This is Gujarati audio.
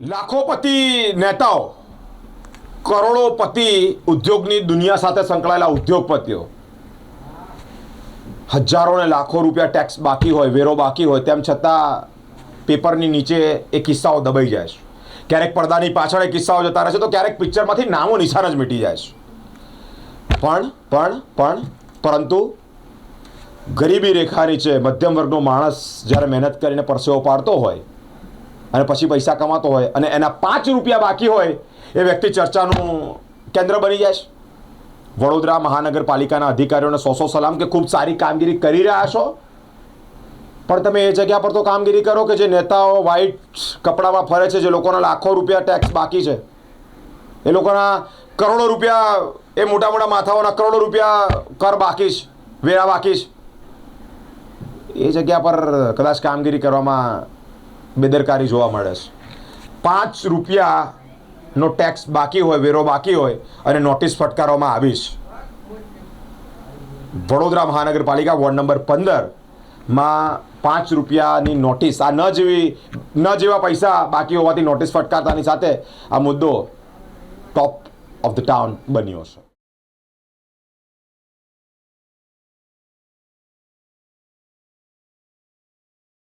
લાખોપતિ નેતાઓ કરોડોપતિ ઉદ્યોગની દુનિયા સાથે સંકળાયેલા ઉદ્યોગપતિઓ. હજારો ને લાખો રૂપિયા ટેક્સ બાકી હોય, વેરો બાકી હોય, તેમ છતાં પેપરની નીચે એ કિસ્સાઓ દબાઈ જાય છે. ક્યારેક પડદાની પાછળ એ કિસ્સાઓ જતા રહે છે, તો ક્યારેક પિક્ચરમાંથી નામો નિશાન જ મીટી જાય છે. પણ પણ પણ, પરંતુ ગરીબી રેખા નીચે મધ્યમ વર્ગનો માણસ જ્યારે મહેનત કરીને પરસેવો પાડતો હોય અને પછી પૈસા કમાતો હોય અને એના પાંચ રૂપિયા બાકી હોય, એ વ્યક્તિ ચર્ચાનું કેન્દ્ર બની જાય છે. વડોદરા મહાનગરપાલિકાના અધિકારીઓને સો સો સલામ કે ખૂબ સારી કામગીરી કરી રહ્યા છો. પણ તમે એ જગ્યા પર તો કામગીરી કરો કે જે નેતાઓ વ્હાઈટ કપડામાં ફરે છે, જે લોકોના લાખો રૂપિયા ટેક્સ બાકી છે. એ લોકોના કરોડો રૂપિયા, એ મોટા મોટા માથાઓના કરોડો રૂપિયા કર બાકી છે, વેરા બાકી છે. એ જગ્યા પર કદાચ કામગીરી કરવામાં બેદરકારી જોવા મળે છે. પાંચ રૂપિયાનો ટેક્સ બાકી હોય, વેરો બાકી હોય અને નોટિસ ફટકારવામાં આવી છે. વડોદરા મહાનગરપાલિકા વોર્ડ નંબર પંદરમાં પાંચ રૂપિયાની નોટિસ આ ન જેવી, ન જેવા પૈસા બાકી હોવાથી નોટિસ ફટકારતાની સાથે આ મુદ્દો ટોપ ઓફ ધ ટાઉન બન્યો છે.